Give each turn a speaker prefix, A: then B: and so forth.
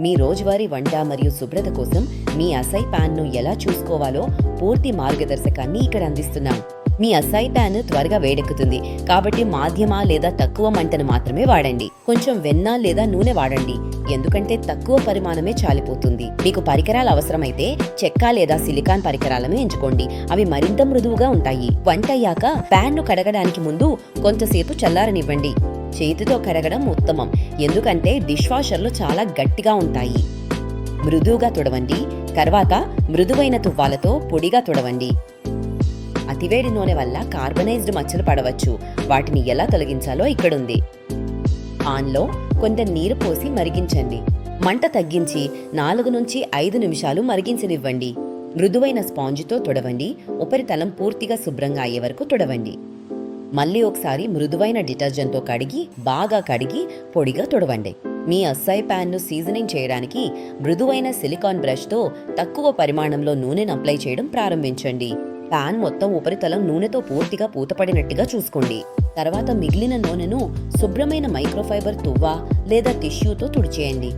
A: మీ రోజువారీ వంట మరియు శుభ్రత కోసం మీ అసై ప్యాన్ను ఎలా చూసుకోవాలో పూర్తి మార్గదర్శకాన్ని ఇక్కడ అందిస్తున్నాం. మీ అసై ప్యాన్ త్వరగా వేడెక్కుతుంది. కాబట్టి మాధ్యమ లేదా తక్కువ మంటను మాత్రమే వాడండి. కొంచెం వెన్న లేదా నూనె వాడండి. ఎందుకంటే తక్కువ పరిమాణమే చాలిపోతుంది. మీకు పరికరాలు అవసరమైతే చెక్క లేదా సిలికాన్ పరికరాలను ఎంచుకోండి. అవి మరింత మృదువుగా ఉంటాయి. వంట అయ్యాక ప్యాన్ను కడగడానికి ముందు కొంతసేపు చల్లారనివ్వండి. చేతితో కడగడం ఉత్తమం. ఎందుకంటే డిష్ వాషర్లు చాలా గట్టిగా ఉంటాయి. మృదువుగా తుడవండి. తర్వాత మృదువైన తువ్వాలతో పొడిగా తుడవండి. అతివేడి నూనె వల్ల కార్బనైజ్డ్ మచ్చలు పడవచ్చు. వాటిని ఎలా తొలగించాలో ఇక్కడుంది. ఆన్లో కొంత నీరు పోసి మరిగించండి. మంట తగ్గించి నాలుగు నుంచి ఐదు నిమిషాలు మరిగించనివ్వండి. మృదువైన స్పాంజ్తో తుడవండి. ఉపరితలం పూర్తిగా శుభ్రంగా అయ్యే వరకు తుడవండి. మళ్ళీ ఒకసారి మృదువైన డిటర్జెంట్తో కడిగి బాగా కడిగి పొడిగా తుడవండి. మీ అస్సాయి ప్యాన్ను సీజనింగ్ చేయడానికి మృదువైన సిలికాన్ బ్రష్తో తక్కువ పరిమాణంలో నూనెను అప్లై చేయడం ప్రారంభించండి. ప్యాన్ మొత్తం ఉపరితలం నూనెతో పూర్తిగా పూతపడినట్టుగా చూసుకోండి. తర్వాత మిగిలిన నూనెను శుభ్రమైన మైక్రోఫైబర్ తువ్వ లేదా టిష్యూతో తుడిచేయండి.